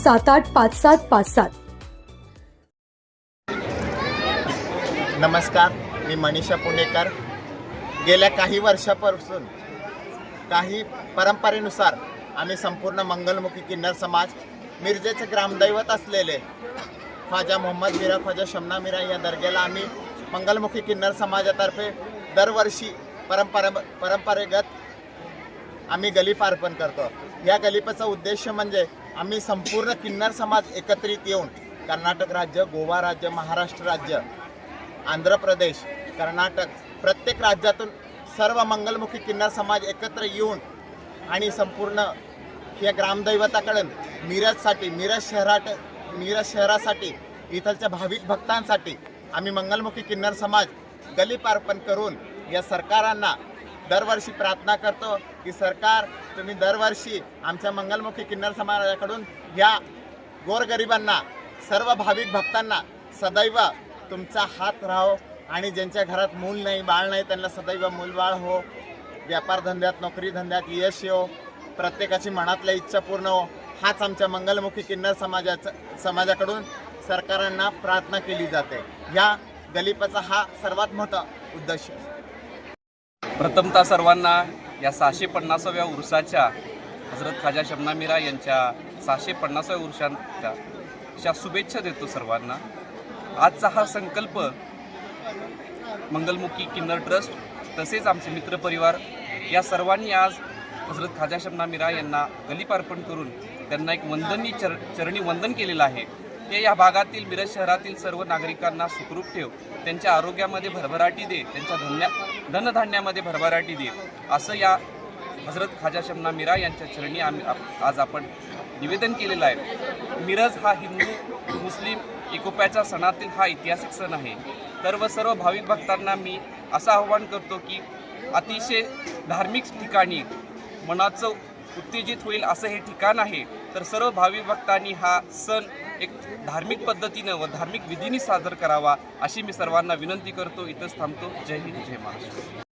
सात आठ पाच सात पाच सात. नमस्कार मी मनीषा पुणेकर. गेल्या काही वर्षापासून काही परंपरेनुसार आम्ही संपूर्ण मंगलमुखी किन्नर समाज मिरजेचे ग्रामदैवत असलेले ख्वाजा मोहम्मद मिरा ख्वाजा शमना मिरा या दर्ग्याला आम्ही मंगलमुखी किन्नर समाजातर्फे दरवर्षी परंपरे परंपरेगत आम्ही गलीफ अर्पण करतो. या गलीपाचा उद्देश म्हणजे आम्ही संपूर्ण किन्नर समाज एकत्रित येऊन कर्नाटक राज्य गोवा राज्य महाराष्ट्र राज्य आंध्र प्रदेश कर्नाटक प्रत्येक राज्यातून सर्व मंगलमुखी किन्नर समाज एकत्र येऊन आणि संपूर्ण या ग्रामदैवताकडून मिरजसाठी मिरज शहरात मिरज शहरासाठी इथलच्या भाविक भक्तांसाठी आम्ही मंगलमुखी किन्नर समाज गलिपार्पण करून या सरकारांना दरवर्षी प्रार्थना करतो की सरकार तुम्ही दरवर्षी आमच्या मंगलमुखी किन्नर समाजाकडून या गोरगरिबांना सर्व भाविक भक्तांना सदैव तुमचा हात राहो आणि ज्यांच्या घरात मूल नाही बाळ नाही त्यांना सदैव मूलबाळ हो. व्यापार धंद्यात नोकरी धंद्यात यश येऊ प्रत्येकाची मनातल्या इच्छा पूर्ण हो. हाच आमच्या मंगलमुखी किन्नर समाजाचा समाजाकडून सरकारांना प्रार्थना केली जाते. या गलिपाचा हा सर्वात मोठा उद्देश प्रथमतः सर्वांना या सहाशे पन्नासाव्या उर्साच्या हजरत खाजा शमना मिरा यांच्या सहाशे पन्नासाव्या उर्षांच्या अशा शुभेच्छा देतो सर्वांना. आजचा हा संकल्प मंगलमुखी किन्नर ट्रस्ट तसेच आमचे मित्रपरिवार या सर्वांनी आज हजरत खाजा शमना मिरा यांना गलीपार्पण करून त्यांना एक वंदनी चर चरणी वंदन केलेलं आहे. ते या भागातील मिरज शहरातील सर्व नागरिकांना सुखरूप ठेव. त्यांच्या आरोग्यामध्ये भरभराटी दे. त्यांच्या धन्या धनधान्यामध्ये भरभराटी दे. असं या हजरत खाजा शमना मीरा यांच्या चरणी आम्ही आज आपण निवेदन केलेलं आहे. मिरज हा हिंदू मुस्लिम एकोप्याच्या सणातील हा ऐतिहासिक सण आहे. तर व सर्व भाविक भक्तांना मी असं आव्हान करतो की अतिशय धार्मिक ठिकाणी मनाचं उत्तेजित होईल असं हे ठिकाण आहे. तर सर्व भावी भक्तांनी हा सण एक धार्मिक पद्धतीनं व धार्मिक विधीने सादर करावा अशी मी सर्वांना विनंती करतो. इथंच थांबतो. जय हिंद जय महाराष्ट्र.